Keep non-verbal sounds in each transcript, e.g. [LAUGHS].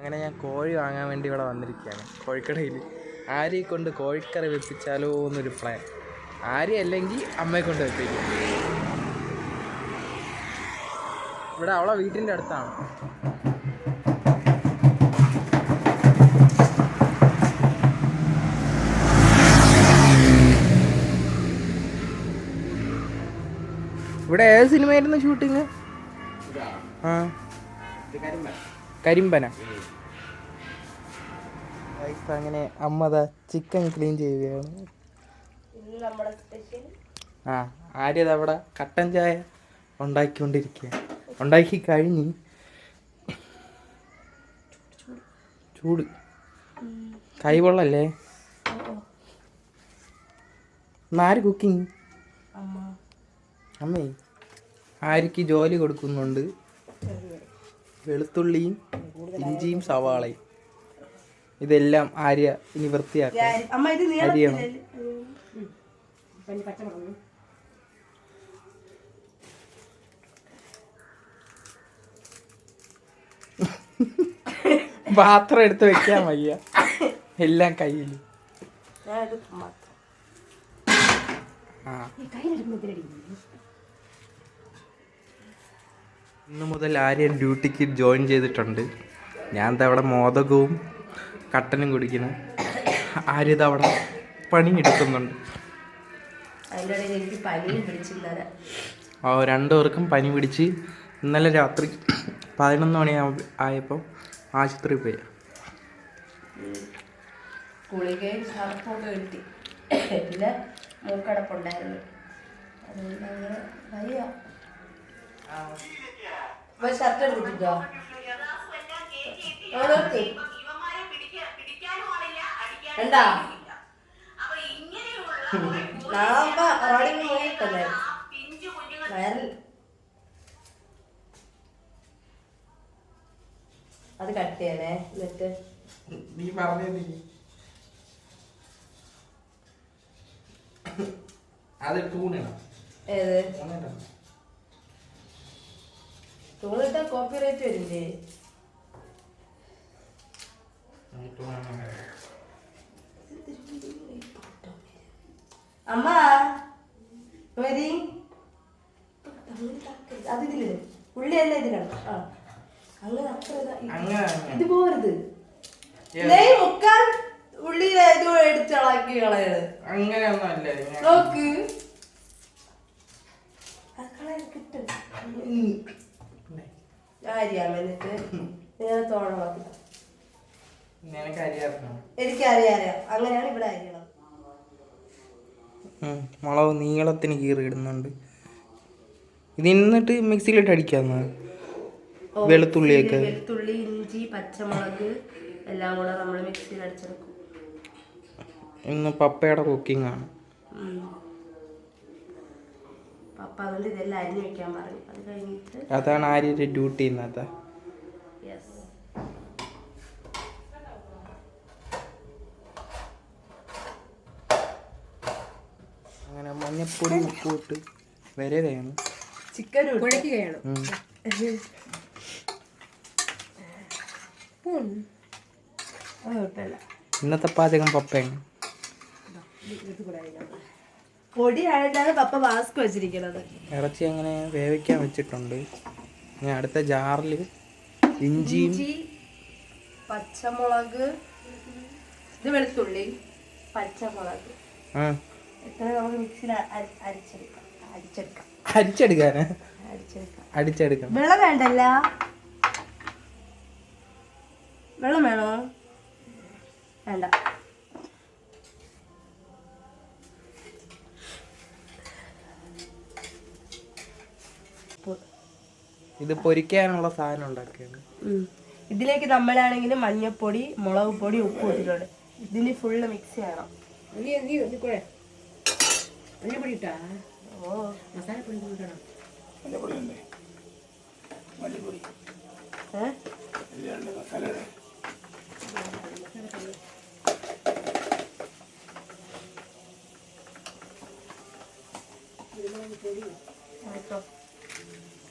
അങ്ങനെ ഞാൻ കോഴി വാങ്ങാൻ വേണ്ടി ഇവിടെ വന്നിരിക്കുകയാണ്. കോഴിക്കടയിൽ ആരെയും കൊണ്ട് കോഴിക്കറി വെപ്പിച്ചാലോ എന്നൊരു പ്ലാൻ ആരെയും അല്ലെങ്കിൽ അമ്മയെ കൊണ്ട് വെപ്പിക്കും. ഇവിടെ അവളെ വീട്ടിന്റെ അടുത്താണ്. ഇവിടെ ഏത് സിനിമയായിരുന്നു ഷൂട്ടിങ് ആ. കരിമ്പന. അങ്ങനെ അമ്മത ചിക്കൻ ക്ലീൻ ചെയ്യുകയാണ്. ആ ആര്യത അവിടെ കട്ടൻ ചായ ഉണ്ടാക്കിക്കൊണ്ടിരിക്കുക ഉണ്ടാക്കി കഴിഞ്ഞ് ചൂട്. കൈവെള്ളല്ലേ? ആര് കുക്കിംഗ് അമ്മ. അമ്മേ ആര്യക്ക് ജോലി കൊടുക്കുന്നുണ്ട്. വെളുത്തുള്ളിയും ഇഞ്ചിയും സവാളയും. ഇതെല്ലാം ആര്യ ഇനി വൃത്തിയാക്കും അരിയണം. പാത്രം എടുത്ത് വെക്കാൻ വയ്യ. എല്ലാം കയ്യിൽ ഇന്ന് മുതൽ ആര്യൻ ഡ്യൂട്ടിക്ക് ജോയിൻ ചെയ്തിട്ടുണ്ട്. ഞാൻ എന്താ അവിടെ മോദകവും കട്ടനും കുടിക്കുന്നു. ആര്യ അവിടെ പണിയെടുക്കുന്നുണ്ട്. ഓ രണ്ടുപേർക്കും പനി പിടിച്ച് ഇന്നലെ രാത്രി പതിനൊന്ന് മണി ആയപ്പോൾ ആശുപത്രിയിൽ പോയി. ഗുളികയും സർഫൊക്കെ കിട്ടി. പിന്നെ മൂക്കടപ്പുണ്ടായിരുന്നു. അതുകൊണ്ട് അങ്ങനെ വയ്യ. ഷർട്ട് എടുത്തിട്ടോ? ഓരോരുത്തർ എന്താ? നാളെ റോഡിങ് പോയിട്ടല്ലേ വയറിൽ അത് കട്ട് ചെയ്യണേ എന്നിട്ട്. നീ പറഞ്ഞില്ലേ അത് തൂണിടണം ഏത്? തൂണിട്ട കോപ്പി റേറ്റ് വരില്ലേ? അമ്മ വരി. അതിതിൽ. ഉള്ളിയല്ല ഇതിലാണ്? ആ. അങ്ങനെ അത്ര ഇതാ- ഇത് പോരുത്. ഇതേ മുക്കാൽ ഉള്ളി ഇത് എടുത്ത് ഇളക്കി കളയത് അങ്ങനെയൊന്നും ഞാൻ- നോക്ക്. അത് കളയാൻ കിട്ടും ഞാൻ നിനക്ക് അറിയാമോ എനിക്കറിയാം അങ്ങനെയാണ് ഇവിടെ അരിയണം മുളക് നീളത്തിന് കീറി ഇടുന്നുണ്ട്. ഇത് എന്നിട്ട് മിക്സിയിലിട്ട് അടിക്കാന്ന് വെളുത്തുള്ളിയൊക്കെ. വെളുത്തുള്ളി ഇഞ്ചി പച്ചമുളക് എല്ലാം കൂടെ നമ്മൾ മിക്സിയിൽ അടിച്ചെടുക്കും. ഇന്ന് പപ്പയുടെ കുക്കിംഗ് ആണ്. പപ്പ അതുകൊണ്ട് ഇതെല്ലാം അരിഞ്ഞു വെക്കാൻ പറഞ്ഞു അത് കഴിഞ്ഞിട്ട് അതാണ് ആര്യയുടെ ഡ്യൂട്ടി ഇന്നത്തെ യെസ് അങ്ങനെ മഞ്ഞപ്പൊടി ഇട്ട് വരെ വേണം. ചിക്കൻ കുഴക്കുകയാണ് ഇന്നത്തെ പാചകം പപ്പയാണ്. പൊടി ആയിട്ടാണ് പപ്പ മാസ്ക് വെച്ചിരിക്കുന്നത്. ഇറച്ചി അങ്ങനെ വേവിക്കാൻ വെച്ചിട്ടുണ്ട്. ഞാൻ അടുത്ത ജാറിൽ ഇഞ്ചിയും ഇഞ്ചി പച്ചമുളക് ഇത് വെളുത്തുള്ളി പച്ചമുളക്. ആ. എത്ര നമുക്ക് മിക്സിയിൽ അരി- അരിച്ചെടുക്കാം? അരിച്ചെടുക്കാം അരിച്ചെടുക്കാന് അരിച്ചെടുക്കാം അടിച്ചെടുക്കണം. വെള്ളം വേണ്ടല്ല? വെള്ളം വേണോ? വേണ്ട. ഇത് പൊരിക്കാനുള്ള സാധനം ഉണ്ടാക്കിയാണ് ഇതിലേക്ക് നമ്മളാണെങ്കിൽ മഞ്ഞപ്പൊടി മുളക് പൊടി ഉപ്പ് ഇട്ടിട്ടുണ്ട്. ഇതിന് ഫുള്ള് മിക്സ് ചെയ്യണം. ഓ. ഏ? ആയിക്കോ.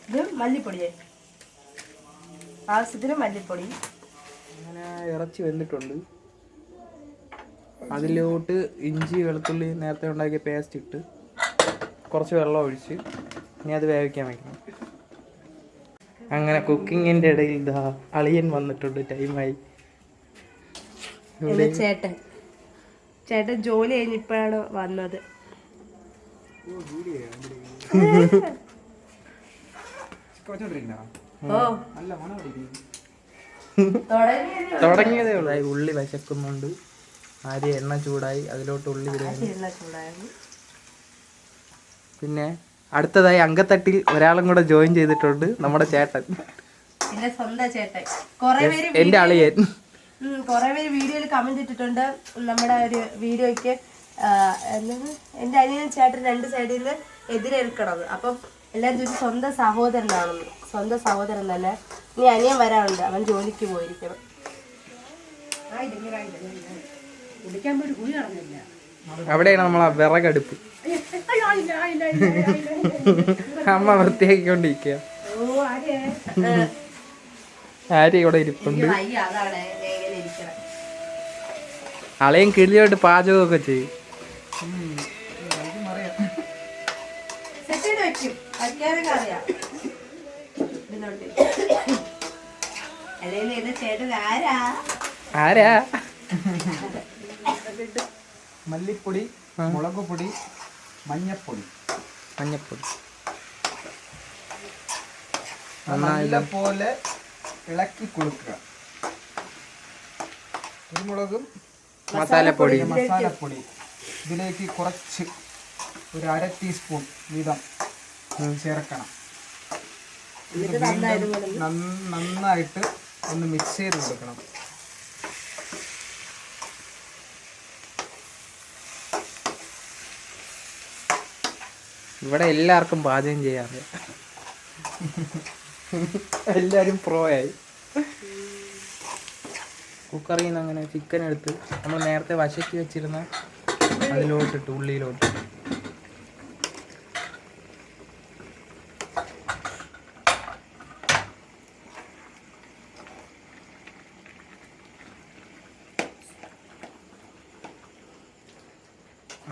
ഇത് മല്ലിപ്പൊടിയേ. ആവശ്യത്തിന് മല്ലിപ്പൊടി. അങ്ങനെ ഇറച്ചി വെന്തിട്ടുണ്ട്. അതിലോട്ട് ഇഞ്ചി വെളുത്തുള്ളി നേരത്തെ ഉണ്ടാക്കിയ പേസ്റ്റ് ഇട്ട് കുറച്ച് വെള്ളം ഒഴിച്ച് ഇനി അത് വേവിക്കാൻ വയ്ക്കണം അങ്ങനെ കുക്കിങ്ങിന്റെ ഇടയിൽ ഇതാ അളിയൻ വന്നിട്ടുണ്ട്. ടൈമായി ചേട്ടൻ. ചേട്ടൻ ജോലി കഴിഞ്ഞിപ്പോഴാണ് വന്നത്. ഓ. തുടങ്ങിയതേ ഉള്ളൂ. ഉള്ളി വിശക്കുന്നുണ്ട്. ആദ്യം എണ്ണ ചൂടായി അതിലോട്ട് ഉള്ളി പിന്നെ അടുത്തതായി അങ്കത്തട്ടിൽ ഒരാളും കൂടെ ജോയിൻ ചെയ്തിട്ടുണ്ട് നമ്മുടെ ചേട്ടൻ. എന്റെ സ്വന്തം ചേട്ടൻ. കൊറേ പേര് എന്റെ അളിയൻ. കൊറേ പേര് വീഡിയോയിൽ കമന്റ് ഇട്ടിട്ടുണ്ട്. നമ്മുടെ ഒരു വീഡിയോയ്ക്ക് എന്റെ അനിയൻ ചേട്ടൻ രണ്ട് സൈഡിൽ നിന്ന് എതിരേൽക്കണത്. അപ്പം എല്ലാവരും ചോദിച്ചു സ്വന്തം സഹോദരനാണെന്ന്. സ്വന്തം സഹോദരൻ തന്നെ ഇനി അനിയൻ വരാനുണ്ട്. അവൻ ജോലിക്ക് പോയിരിക്കണം. അവിടെയാണ് നമ്മളെ വിറകടുപ്പ്. അമ്മ വൃത്തിയാക്കിക്കൊണ്ടിരിക്കുക ആര് ഇവിടെ ഇരിപ്പുണ്ട്? അളയും കിളിയോട്ട് പാചകമൊക്കെ ചെയ്യും. ആരാ? ചെയ്ത് വെക്കും വയ്ക്കാനൊക്കെ അറിയാം ഇതിലോട്ട് അല്ലെങ്കിൽ എന്റെ ചേട്ടൻ ആരാ ആരാ മല്ലിപ്പൊടി മുളക് പൊടി മഞ്ഞപ്പൊടി. മഞ്ഞപ്പൊടി. നല്ലപോലെ ഇളക്കി കൊടുക്കുക. കുരുമുളകും മസാലപ്പൊടി. മസാലപ്പൊടി ഇതിലേക്ക് കുറച്ച് ഒരു അര ടീസ്പൂൺ വീതം ചേർക്കണം. നന്നായിട്ട് ഒന്ന് മിക്സ് ചെയ്ത് കൊടുക്കണം. ഇവിടെ എല്ലാവർക്കും പാചകം ചെയ്യാറില്ല എല്ലാവരും പ്രോ ആയി. കുക്കറിൽ നിന്ന് അങ്ങനെ ചിക്കൻ എടുത്ത് നമ്മൾ നേരത്തെ വശക്കി വെച്ചിരുന്ന അതിലോട്ടിട്ട് ഉള്ളിയിലോട്ട്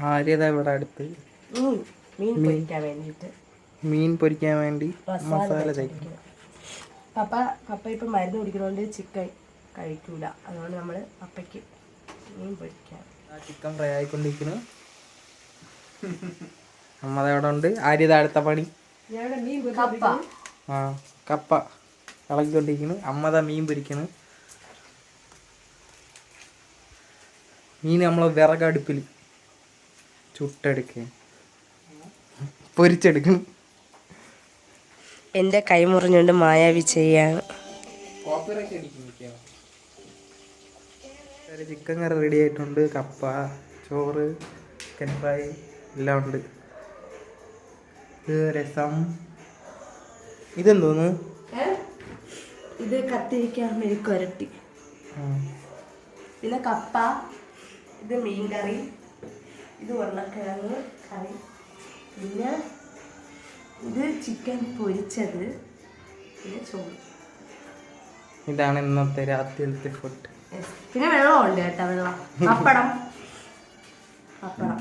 ആര്യത ഇവിടെ അടുത്ത്. മീൻ പൊരിക്കാൻ വേണ്ടിയിട്ട്. മീൻ പൊരിക്കാൻ വേണ്ടി മസാല പപ്പ പപ്പ ഇപ്പം മരുന്ന് കുടിക്കുന്നതുകൊണ്ട് ചിക്കൻ കഴിക്കൂല. അതുകൊണ്ട് നമ്മൾ പപ്പയ്ക്ക് മീൻ പൊരിക്കാം ചിക്കൻ ഫ്രൈ ആയിക്കൊണ്ടിരിക്കുന്നു. [LAUGHS] നമ്മളവിടെ അവിടെ ഉണ്ട്. ആര്യത അടുത്ത പണി. കപ്പ. ആ കപ്പ ഇളക്കിക്കൊണ്ടിരിക്കുന്നു. അമ്മത മീൻ പൊരിക്കുന്നു മീൻ നമ്മൾ വിറകടുപ്പിൽ ചുട്ടെടുക്കുക പൊരിച്ചെടുക്കണം. എന്റെ കൈ മുറിഞ്ഞുകൊണ്ട് മായാവി ചെയ്യാണ് ചിക്കൻ കറി റെഡി ആയിട്ടുണ്ട്. കപ്പ ചോറ് ചിക്കൻ ഫ്രൈ എല്ലാം ഉണ്ട്. ഇത് രസം. ഇതെന്തോന്ന്? ഇത് കത്തിരിക്കാൻ മെഴുക്കുരട്ടി പിന്നെ കപ്പ ഇത് മീൻ കറി ഇത് ഉരുളക്കിഴങ്ങ് കറി. പിന്നെ ഇത് ചിക്കൻ പൊരിച്ചത്. പിന്നെ ചോറ്. ഇതാണ് ഇന്നത്തെ രാത്രിയിലത്തെ ഫുഡ് പിന്നെ വെള്ളമുണ്ട് കേട്ടോ വെള്ളം. പപ്പടം. പപ്പടം.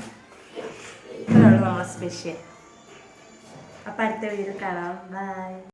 ഇത്രയുള്ള നമ്മളെ സ്പെഷ്യൽ അപ്പം അടുത്ത വീട് കാണാം. ബൈ